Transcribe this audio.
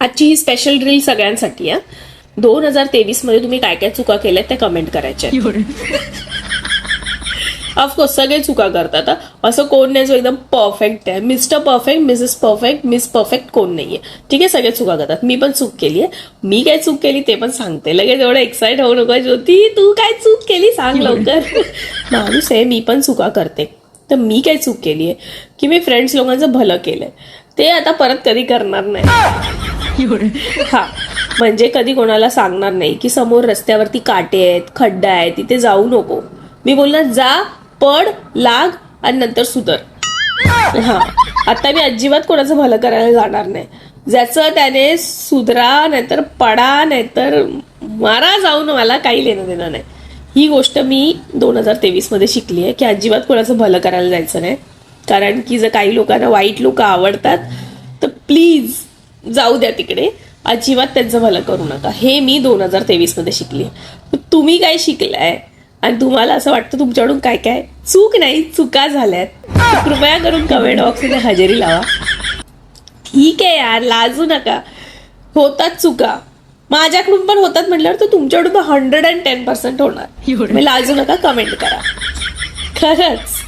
आजची ही special drill सगळ्यांसाठी आहे दोन हजार तेवीसमध्ये तुम्ही काय काय चुका केल्यात त्या कमेंट करायच्या ऑफकोर्स सगळे चुका करतात. असं कोण नाही जो एकदम परफेक्ट आहे. Mr perfect Mrs perfect Miss perfect कोण नाहीये. ठीक आहे सगळे चुका करतात. मी पण चूक केली आहे मी काय चूक केली ते पण सांगते. लगेच एवढं एक्साइट होऊ नको. ज्योती तू काय चूक केली? सांग लवकर. माणूस आहे मी पण चुका करते. तर मी काय चूक केली आहे की मी फ्रेंड्स लोकांचं भलं केलंय. ते आता परत कधी करणार नाही. हा. म्हणजे कधी कोणाला सांगणार नाही की समोर रस्त्यावरती काटे आहेत खड्डा आहे तिथे जाऊ नको. मी बोलणार जा पड लाग आणि नंतर सुधर. हा. आता मी अजिबात कोणाचं भलं करायला जाणार नाही. ज्याचं त्याने सुधरा नाहीतर पडा नाहीतर मारा जाऊन मला काही लेणं देणं नाही. ही गोष्ट मी दोन हजार तेवीसमध्ये शिकली आहे की अजिबात कोणाचं भलं करायला जायचं नाही. कारण की जर काही लोकांना वाईट लोक आवडतात तर प्लीज जाऊ द्या तिकडे. अजिबात त्यांचं भलं करू नका. हे मी दोन हजार तेवीसमध्ये शिकली तुम्ही काय शिकलाय? आणि तुम्हाला असं वाटतं तुमच्याकडून काय काय? चूक नाही चुका झाल्यात. कृपया करून कमेंट बॉक्समध्ये हजेरी लावा. ठीक आहे यार लाजू नका. होतात चुका. माझ्याकडून पण होतात म्हटल्यावर तर तुमच्याकडून हंड्रेड अँड टेन पर्सेंट होणार. लाजू नका कमेंट करा. खरंच.